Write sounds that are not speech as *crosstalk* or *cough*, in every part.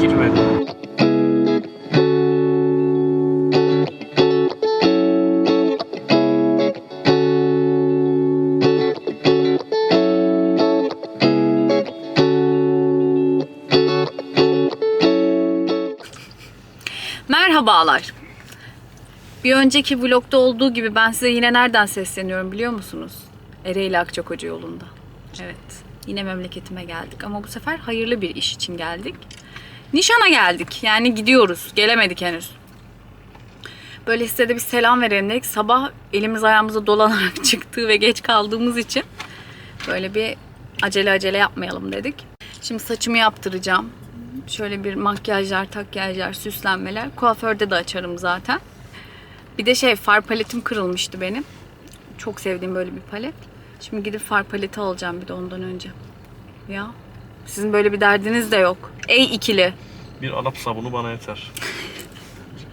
girmedim. Merhabalar. Bir önceki vlogda olduğu gibi ben size yine nereden sesleniyorum biliyor musunuz? Ereğli Akçakoca yolunda. Evet. Yine memleketime geldik ama bu sefer hayırlı bir iş için geldik. Nişana geldik. Yani gidiyoruz. Gelemedik henüz. Böyle size de bir selam verelim dedik. Sabah elimiz ayağımıza dolanarak *laughs* çıktığı ve geç kaldığımız için böyle bir acele acele yapmayalım dedik. Şimdi saçımı yaptıracağım. Şöyle bir makyajlar, takyajlar, süslenmeler. Kuaförde de açarım zaten. Bir de şey far paletim kırılmıştı benim. Çok sevdiğim böyle bir palet. Şimdi gidip far paleti alacağım bir de ondan önce. Ya sizin böyle bir derdiniz de yok. Ey ikili. Bir Arap sabunu bana yeter.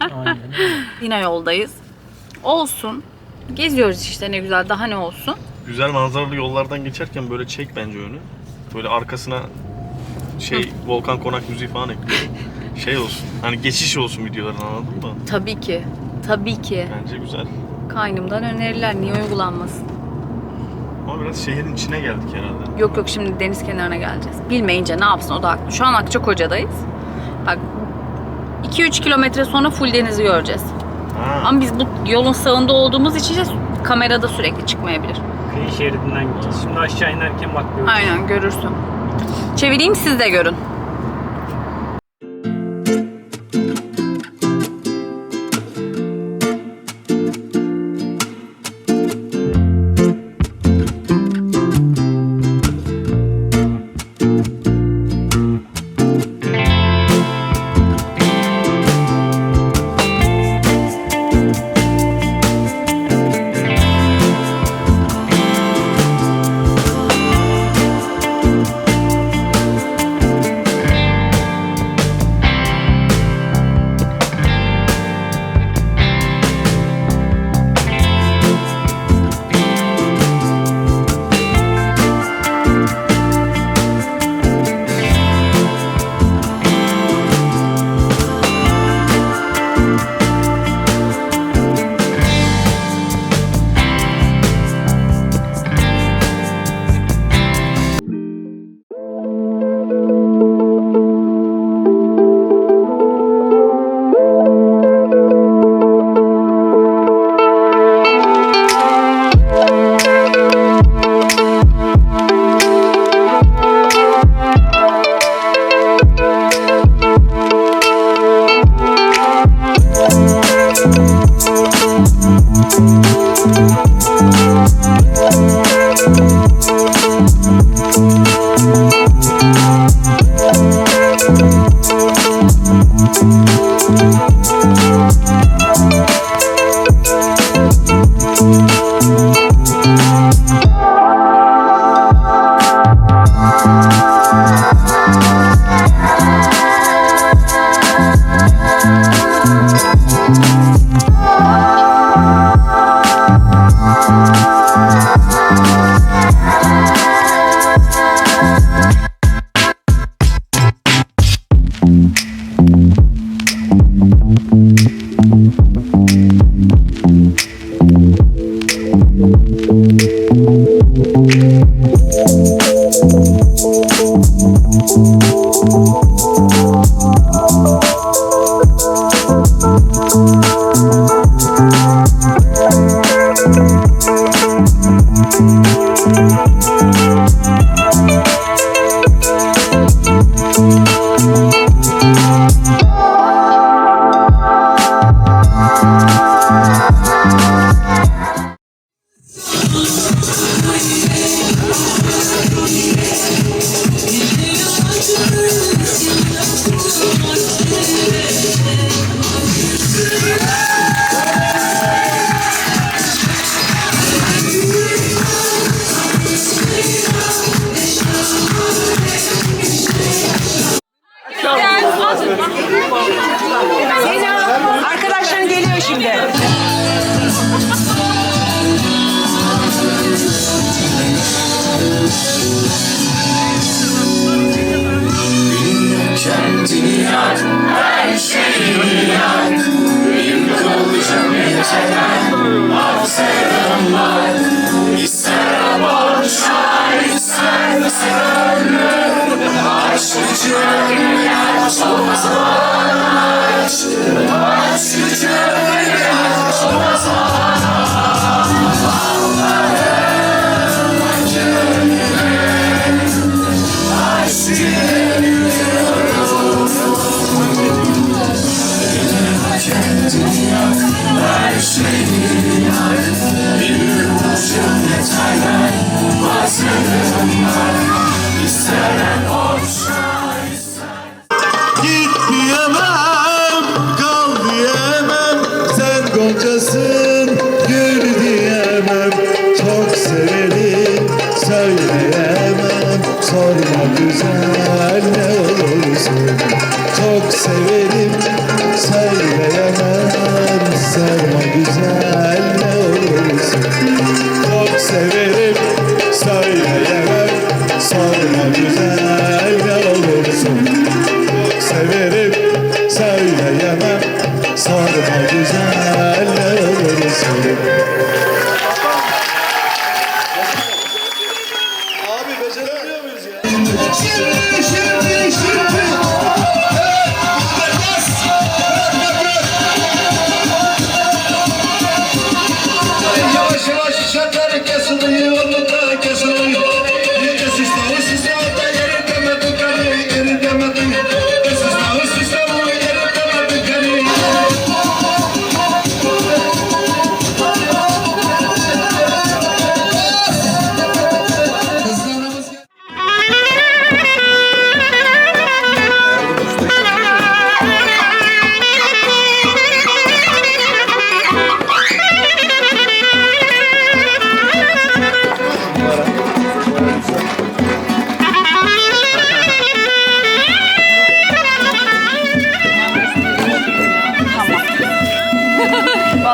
*laughs* Aynen. Yine yoldayız. Olsun. Geziyoruz işte ne güzel. Daha ne olsun. Güzel manzaralı yollardan geçerken böyle çek bence önü. Böyle arkasına şey volkan konak müziği falan ekle. *laughs* Şey olsun. Hani geçiş olsun videoların anladın mı? Tabii ki. Tabii ki. Bence güzel. Kaynımdan öneriler. Niye uygulanmasın? Ama biraz şehrin içine geldik herhalde. Yok yok şimdi deniz kenarına geleceğiz. Bilmeyince ne yapsın o da haklı. Şu an Akçakoca'dayız. Bak 2-3 kilometre sonra full denizi göreceğiz. Ha. Ama biz bu yolun sağında olduğumuz için de kamerada sürekli çıkmayabilir. Kıyı şeridinden gideceğiz. Şimdi aşağı inerken bak görüyoruz. Aynen görürsün. Çevireyim siz de görün. Şimdi. kendini yak Her şeyini yak Benim kılıcım yeter Aksarım var. İster abarça ister ölür Aşk gücüm Çok aç Aşk gücüm Yeet.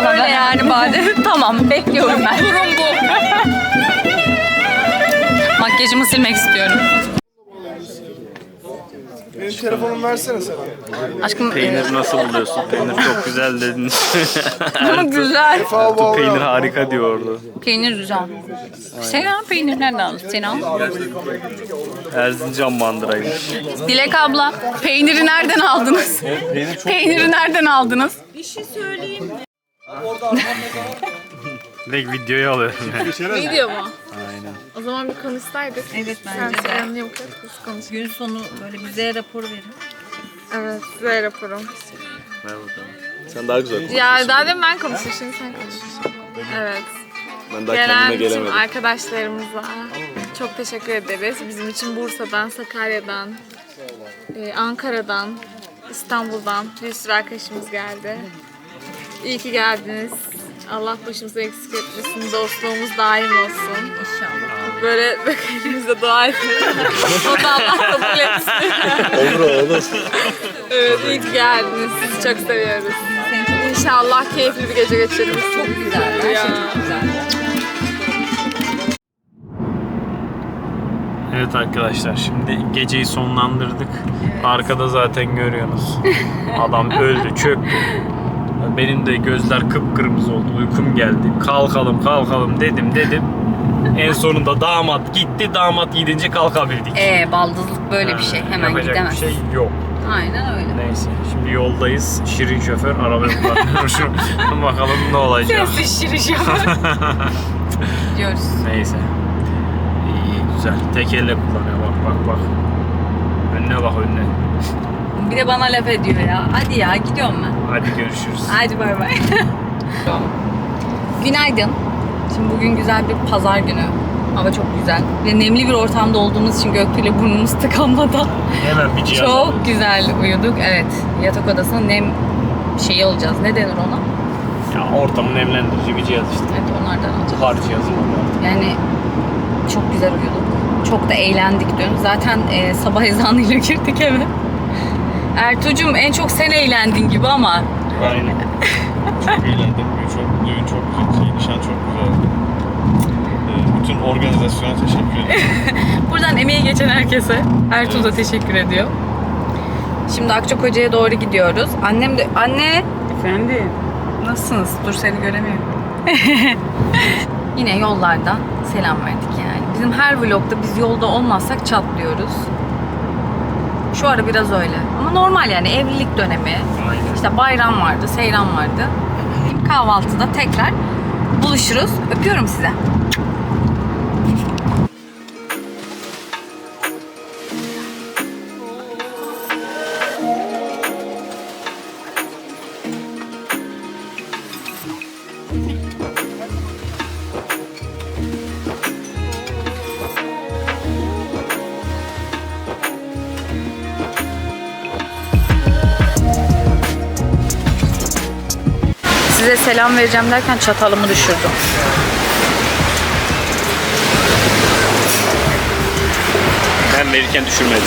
Öyle yani bade. *laughs* tamam bekliyorum ben. Durum bu. *laughs* Makyajımı silmek istiyorum. Benim telefonumu versene sen. Aşkım Peynir nasıl buluyorsun? Peynir çok güzel dedin. *laughs* ama güzel. Ertuğ peynir harika diyordu. Peynir güzel. Sen al peynir nereden aldın? Sen al. Erzincan mandıraymış. Dilek abla peyniri nereden aldınız? Peyniri nereden aldınız? *laughs* Direkt videoyu alıyorum. Video mu? Aynen. O zaman bir konuşsaydık. Evet Sen bence de. Seren'le yok kız konuş. Gün sonu böyle bize rapor verin. Evet size raporum. Ver bakalım. Sen daha güzel Ya daha demin ben konuştum şimdi sen konuş. Evet. Ben daha Gelen kendime tüm gelemedim. arkadaşlarımıza çok teşekkür ederiz. Bizim için Bursa'dan, Sakarya'dan, e, Ankara'dan, İstanbul'dan bir sürü arkadaşımız geldi. İyi ki geldiniz. Allah başımıza eksik etmesin. Dostluğumuz daim olsun. İnşallah. Böyle elimizde dua edin. *laughs* o da Allah kabul etsin. Olur olur. evet iyi ki geldiniz. Sizi çok seviyoruz. İnşallah keyifli bir gece geçiririz. Çok güzel. Her şey Ya. çok güzel. Evet arkadaşlar şimdi geceyi sonlandırdık. Arkada zaten görüyorsunuz. Adam öldü, çöktü. Benim de gözler kıpkırmızı oldu. Uykum geldi. Kalkalım, kalkalım dedim dedim. En sonunda damat gitti. Damat gidince kalkabildik. Ee, baldızlık böyle bir şey. Ha, Hemen yapacak gidemez. bir şey yok. Aynen öyle. Neyse şimdi yoldayız. Şirin şoför arabayı kullanıyor. *laughs* Bakalım ne olacak. *laughs* Diyoruz. Neyse. İyi güzel. Tek elle kullanıyor. Bak bak bak. Önüne bak önüne. Bir de bana laf ediyor ya. Hadi ya gidiyorum ben. Hadi görüşürüz. Hadi bay bay. *laughs* Günaydın. Şimdi bugün güzel bir pazar günü. Hava çok güzel. Ve nemli bir ortamda olduğumuz için Göktuğ'la burnumuz *laughs* tıkanmadan Hemen bir cihaz çok güzel uyuduk. Evet. Yatak odasına nem şeyi alacağız. Ne denir ona? Ya ortamı nemlendirici bir cihaz işte. Evet onlardan alacağız. Buhar cihazı var. Yani çok güzel uyuduk. Çok da eğlendik dün. Zaten e, sabah ezanıyla *laughs* girdik eve. Ertuğ'cum en çok sen eğlendin gibi ama Aynen. çok eğlendim. Düğün çok, düğün çok güzel. Şey, nişan çok güzeldi. Ee, bütün organizasyona teşekkür ederim. *laughs* buradan emeği geçen herkese Ertuğ da teşekkür ediyor. Şimdi Akçakoca'ya doğru gidiyoruz. Annem de... Anne! Efendim? Nasılsınız? Dur seni göremiyorum. *laughs* Yine yollarda selam verdik yani. Bizim her vlogda biz yolda olmazsak çatlıyoruz. Şu ara biraz öyle. Ama normal yani evlilik dönemi. İşte bayram vardı, seyran vardı. Kahvaltıda tekrar buluşuruz. Öpüyorum size. Selam vereceğim derken çatalımı düşürdüm. Ben verirken düşürmedim.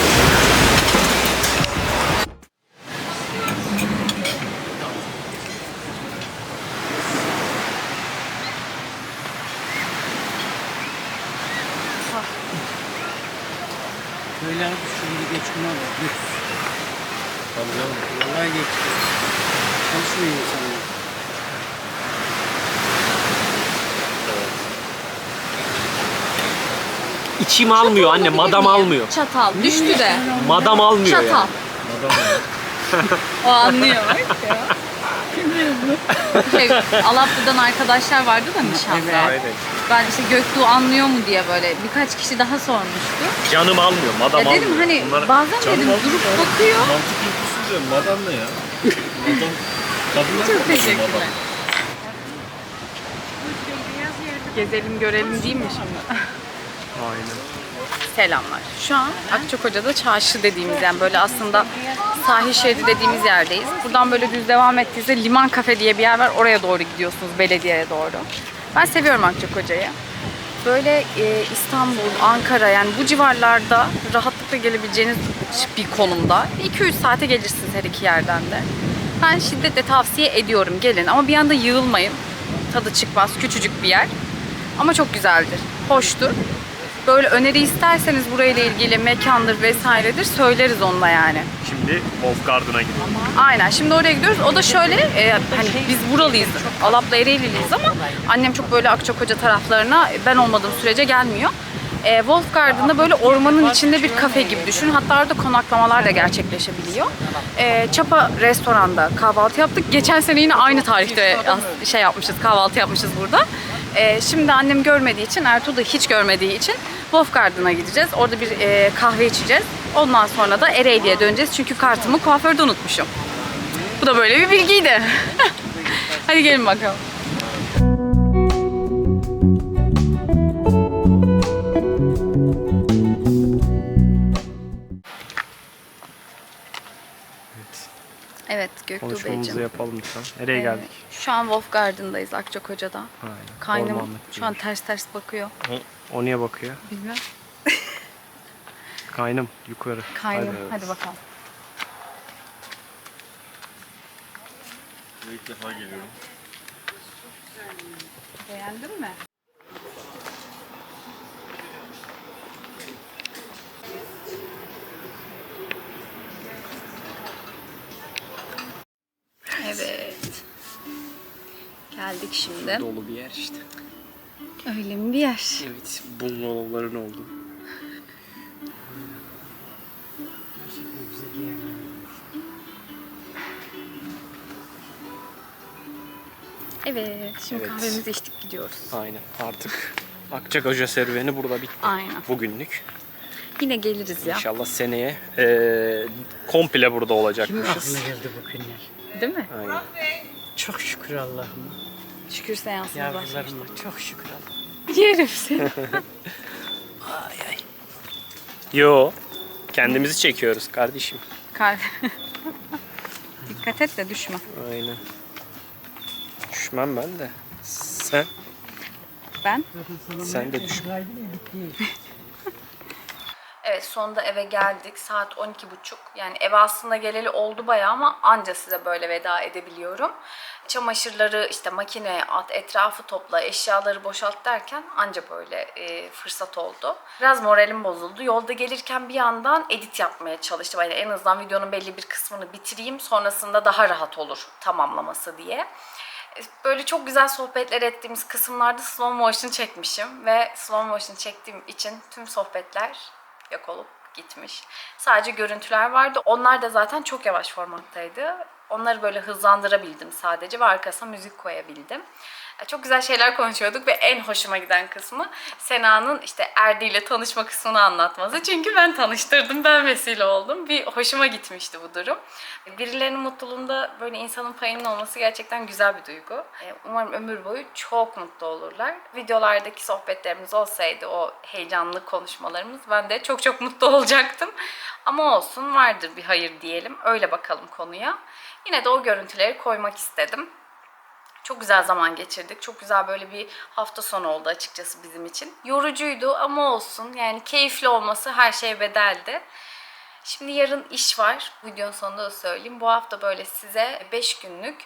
İçim almıyor anne, madam almıyor. Çatal düştü de. Madam almıyor Çatal. ya. o anlıyor bak ya. şey, Alaplı'dan arkadaşlar vardı da nişanda. Aynen. Ben işte Göktuğ anlıyor mu diye böyle birkaç kişi daha sormuştu. Canım almıyor, madam Ya dedim almıyor. hani Bunlar bazen canım dedim almıyor durup bakıyor. Mantık yürütüsü diyor. Madam ne ya? Madam. Kadınlar Çok teşekkürler. Gezelim görelim değil mi şimdi? Aynen. Selamlar. Şu an Akçakoca'da çarşı dediğimiz yani böyle aslında sahil şeridi dediğimiz yerdeyiz. Buradan böyle düz devam ettiğinizde Liman Kafe diye bir yer var. Oraya doğru gidiyorsunuz belediyeye doğru. Ben seviyorum Akçakoca'yı. Böyle e, İstanbul, Ankara yani bu civarlarda rahatlıkla gelebileceğiniz bir konumda. 2-3 saate gelirsiniz her iki yerden de. Ben şiddetle tavsiye ediyorum gelin ama bir anda yığılmayın. Tadı çıkmaz. Küçücük bir yer. Ama çok güzeldir. Hoştur. Böyle öneri isterseniz burayla ilgili mekandır vesairedir söyleriz onunla yani. Şimdi Wolfgarden'a gidiyoruz. Aynen. Şimdi oraya gidiyoruz. O da şöyle, e, hani biz buralıyız, Alap'la Ereğliliyiz ama annem çok böyle Akçakoca taraflarına ben olmadığım sürece gelmiyor. E, Wolf Garden'da böyle ormanın içinde bir kafe gibi düşün. Hatta orada konaklamalar da gerçekleşebiliyor. E, Çapa restoranda kahvaltı yaptık. Geçen sene yine aynı tarihte şey yapmışız, kahvaltı yapmışız burada. E, şimdi annem görmediği için, Ertuğ da hiç görmediği için Wolf gideceğiz. Orada bir e, kahve içeceğiz. Ondan sonra da Ereğli'ye döneceğiz. Çünkü kartımı kuaförde unutmuşum. Bu da böyle bir bilgiydi. *laughs* Hadi gelin bakalım. Göktuğ Konuşmamızı Beyciğim. yapalım lütfen. Nereye Ee, geldik? Şu an Wolf Garden'dayız Akçakoca'da. Aynen. Kaynım Ormanlık şu an ters ters bakıyor. yer. O niye bakıyor? Bilmem. Kaynım yukarı. *laughs* Kaynım. Hadi. Hadi bakalım. İlk defa geliyorum. Beğendin mi? Geldik şimdi. Dolu bir yer işte. Öyle mi bir yer? Evet, bungalovların olduğu. Evet. Şimdi Evet. kahvemizi içtik gidiyoruz. Aynen. Artık Akçakoca serüveni burada bitti. Aynen. Bugünlük. Yine geliriz ya. İnşallah seneye eee komple burada Kimin olacakmışız. aklına geldi bu günler? Değil mi? Aynen. Çok şükür Allah'ıma. Şükür seansına başlamıştık. Yavrularıma çok şükür Allah'ıma. *laughs* Yerim seni. *laughs* Yo. Kendimizi çekiyoruz kardeşim. Kar. *laughs* Dikkat et de düşme. Aynen. Düşmem ben de. Sen? Ben Sen de düşme. Evet ve sonunda eve geldik. Saat 12.30. Yani eve aslında geleli oldu bayağı ama anca size böyle veda edebiliyorum. Çamaşırları işte makineye at, etrafı topla, eşyaları boşalt derken anca böyle e, fırsat oldu. Biraz moralim bozuldu. Yolda gelirken bir yandan edit yapmaya çalıştım. Yani en azından videonun belli bir kısmını bitireyim. Sonrasında daha rahat olur tamamlaması diye. Böyle çok güzel sohbetler ettiğimiz kısımlarda slow motion çekmişim ve slow motion çektiğim için tüm sohbetler yok olup gitmiş. Sadece görüntüler vardı. Onlar da zaten çok yavaş formattaydı. Onları böyle hızlandırabildim sadece ve arkasına müzik koyabildim. Çok güzel şeyler konuşuyorduk ve en hoşuma giden kısmı Sena'nın işte Erdi ile tanışma kısmını anlatması. Çünkü ben tanıştırdım, ben vesile oldum. Bir hoşuma gitmişti bu durum. Birilerinin mutluluğunda böyle insanın payının olması gerçekten güzel bir duygu. E, Umarım ömür boyu çok mutlu olurlar. Videolardaki sohbetlerimiz olsaydı o heyecanlı konuşmalarımız ben de çok çok mutlu olacaktım. Ama olsun vardır bir hayır diyelim. Öyle bakalım konuya. Yine de o görüntüleri koymak istedim. Çok güzel zaman geçirdik. Çok güzel böyle bir hafta sonu oldu açıkçası bizim için. Yorucuydu ama olsun. Yani keyifli olması her şeye bedeldi. Şimdi yarın iş var. Videonun sonunda da söyleyeyim. Bu hafta böyle size 5 günlük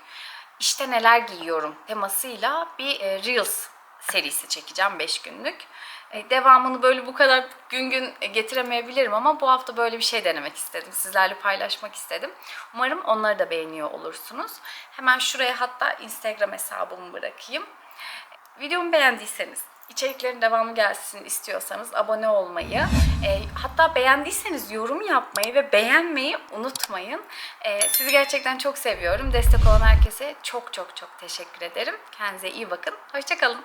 işte neler giyiyorum temasıyla bir e, Reels serisi çekeceğim 5 günlük. E, Devamını böyle bu kadar gün gün getiremeyebilirim ama bu hafta böyle bir şey denemek istedim. Sizlerle paylaşmak istedim. Umarım onları da beğeniyor olursunuz. Hemen şuraya hatta Instagram hesabımı bırakayım. Videomu beğendiyseniz, içeriklerin devamı gelsin istiyorsanız abone olmayı, e, hatta beğendiyseniz yorum yapmayı ve beğenmeyi unutmayın. E, sizi gerçekten çok seviyorum. Destek olan herkese çok çok çok teşekkür ederim. Kendinize iyi bakın. Hoşçakalın.